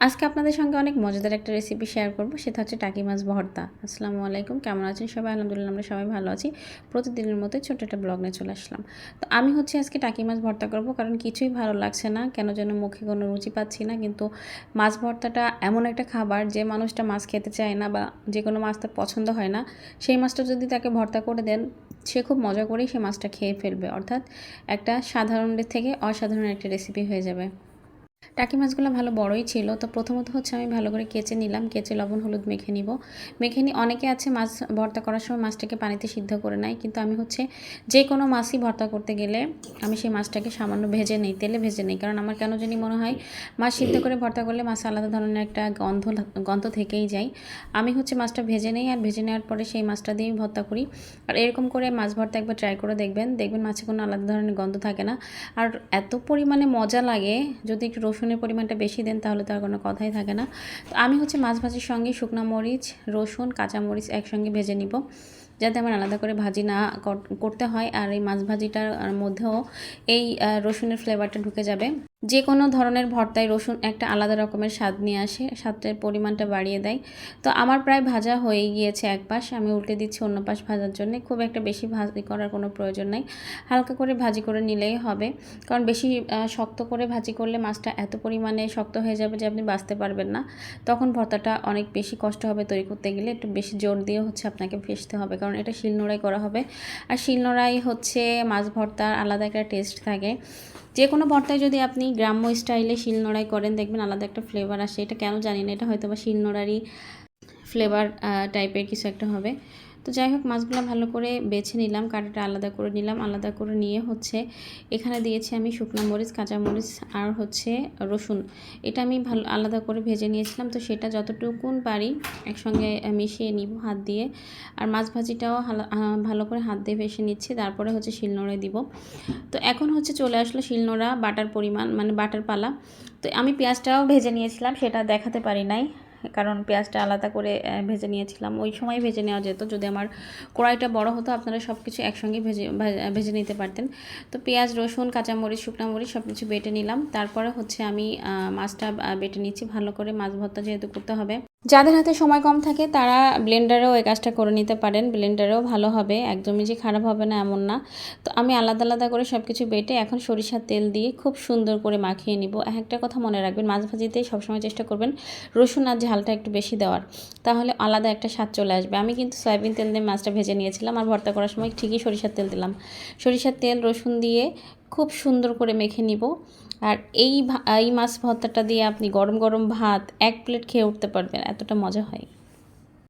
আজকে আপনাদের সঙ্গে অনেক মজাদার একটা রেসিপি শেয়ার করব, সেটা হচ্ছে টাকি মাছ ভর্তা। আসসালামু আলাইকুম, কেমন আছেন সবাই? আলহামদুলিল্লাহ আমরা সবাই ভালো আছি। প্রতিদিনের মতো ছোট্ট একটা ব্লগ নিয়ে চলে আসলাম। তো আমি হচ্ছে আজকে টাকি মাছ ভর্তা করব, কারণ কিছুই ভালো লাগছে না, কেন যেন মুখে কোনো রুচি পাচ্ছি না। কিন্তু মাছ ভর্তাটা এমন একটা খাবার যে মানুষটা মাছ খেতে চায় না বা যে কোনো মাছ তার পছন্দ হয় না, সেই মাছটা যদি তাকে ভর্তা করে দেন, সে খুব মজা করেই সে মাছটা খেয়ে ফেলবে। অর্থাৎ একটা সাধারণের থেকে অসাধারণ একটা রেসিপি হয়ে যাবে। টাকি মাছগুলো ভালো বড়ই ছিল, তো প্রথমত হচ্ছে আমি ভালো করে কেচে নিলাম, কেচে লবণ, হলুদ মেখে নিব। মেখে নিই অনেকে আছে মাছ ভর্তা করার সময় মাছটাকে পানিতে সিদ্ধ করে নেয়, কিন্তু আমি হচ্ছে যে কোনো মাছই ভর্তা করতে গেলে আমি সেই মাছটাকে সামান্য ভেজে নিই, তেলে ভেজে নিই। কারণ আমার কেন জানি মনে হয় মাছ সিদ্ধ করে ভর্তা করলে মাছ আলাদা ধরনের একটা গন্ধ গন্ধ থেকেই যায়। আমি হচ্ছে মাছটা ভেজে নেই, আর ভেজে নেওয়ার পরে সেই মাছটা দিয়েই ভর্তা করি। আর এরকম করে মাছ ভর্তা একবার ট্রাই করে দেখবেন দেখবেন মাছে কোনো আলাদা ধরনের গন্ধ থাকে না। আর এত পরিমাণে মজা লাগে, যদি একটু রসুনের পরিমাণটা বেশি দেন তাহলে তো আর কোনো কথাই থাকে না। তো আমি হচ্ছে মাছ ভাজির সঙ্গে শুকনো মরিচ, রসুন কাঁচামরিচ একসঙ্গে ভেজে নিব। যাতে আমার আলাদা করে ভাজি না করতে হয়। আর এই মাছ ভাজিটার মধ্যেও এই রসুনের ফ্লেভারটা ঢুকে যাবে। যে কোনো ধরনের ভর্তায় রসুন একটা আলাদা রকমের স্বাদ নিয়ে আসে, স্বাদের পরিমাণটা বাড়িয়ে দেয়। তো আমার প্রায় ভাজা হয়ে গিয়েছে এক পাশ, আমি উল্টে দিচ্ছি অন্য পাশ ভাজার জন্য। খুব একটা বেশি ভাজি করার কোনো প্রয়োজন নাই। হালকা করে ভাজি করে নিলেই হবে। কারণ বেশি শক্ত করে ভাজি করলে মাছটা এত পরিমাণে শক্ত হয়ে যাবে যে আপনি বাঁচতে পারবেন না। তখন ভর্তাটা অনেক বেশি কষ্ট হবে তৈরি করতে গেলে। একটু বেশি জোর দিয়ে হচ্ছে আপনাকে ফেসতে হবে। কারণ এটা শিলনোড়াই করা হবে। আর শিলনোড়াই হচ্ছে মাছ ভর্তার আলাদা একটা টেস্ট থাকে। যে কোনো ভর্তায় যদি আপনি গ্রাম্য স্টাইলে শিলনোড়াই করেন, দেখবেন আলাদা একটা ফ্লেভার আসে। এটা কেন জানি না, এটা হয়তো বা শিলনোড়ারই ফ্লেভার টাইপের কিছু একটা হবে। তো যাই হোক, মাছগুলো ভালো করে বেছে নিলাম, কাঁটাটা আলাদা করে নিলাম, আলাদা করে নিয়ে হচ্ছে এখানে দিয়েছি আমি শুকনো মরিচ, কাঁচা মরিচ আর হচ্ছে রসুন। এটা আমি ভালো, আলাদা করে ভেজে নিয়েছিলাম, তো সেটা যতটুকুন পারি একসঙ্গে মিশিয়ে নিব হাত দিয়ে। আর মাছ ভাজিটাও ভালো করে হাত দিয়ে ভেসে নিচ্ছি, তারপরে হচ্ছে শিলনোড়ে দিব। তো এখন হচ্ছে চলে আসলো শিলনোড়া বাটার পরিমাণ মানে বাটার পালা। তো আমি পেঁয়াজটাও ভেজে নিয়েছিলাম, সেটা দেখাতে পারি নাই। কারণ পেঁয়াজটা আলাদা করে ভেজে নিয়েছিলাম। ওই সময় ভেজে নেওয়া যেত। যদি আমার কড়াইটা বড় হতো, আপনারা সব কিছু একসঙ্গে ভেজে ভেজে নিতে পারতেন। তো পেঁয়াজ, রসুন, কাঁচামরিচ, শুকনো মরিচ সব কিছু বেটে নিলাম। তারপরে হচ্ছে আমি মাছটা বেটে নিচ্ছি। ভালো করে মাছ ভর্তা যেহেতু করতে হবে যাদের হাতে সময় কম থাকে, তারা ব্লেন্ডারেও এই কাজটা করে নিতে পারেন। ব্লেন্ডারেও ভালো হবে, একদমই যে খারাপ হবে না এমন না। তো আমি আলাদা আলাদা করে সব কিছু বেটে এখন সরিষার তেল দিয়ে খুব সুন্দর করে মাখিয়ে নিব। একটা কথা মনে রাখবেন, মাছ ভাজিতে সবসময় চেষ্টা করবেন রসুন আর ঝালটা একটু বেশি দেওয়ার। তাহলে আলাদা একটা স্বাদ চলে আসবে। আমি কিন্তু সয়াবিন তেল দিয়ে মাছটা ভেজে নিয়েছিলাম আর ভর্তা করার সময় ঠিকই সরিষার তেল দিলাম। সরিষার তেল, রসুন দিয়ে খুব সুন্দর করে মেখে নিব। আর এই এই মাছ ভর্তাটা দিয়ে আপনি গরম গরম ভাত এক প্লেট খেয়ে উঠতে পারবেন, এতটা মজা হয়।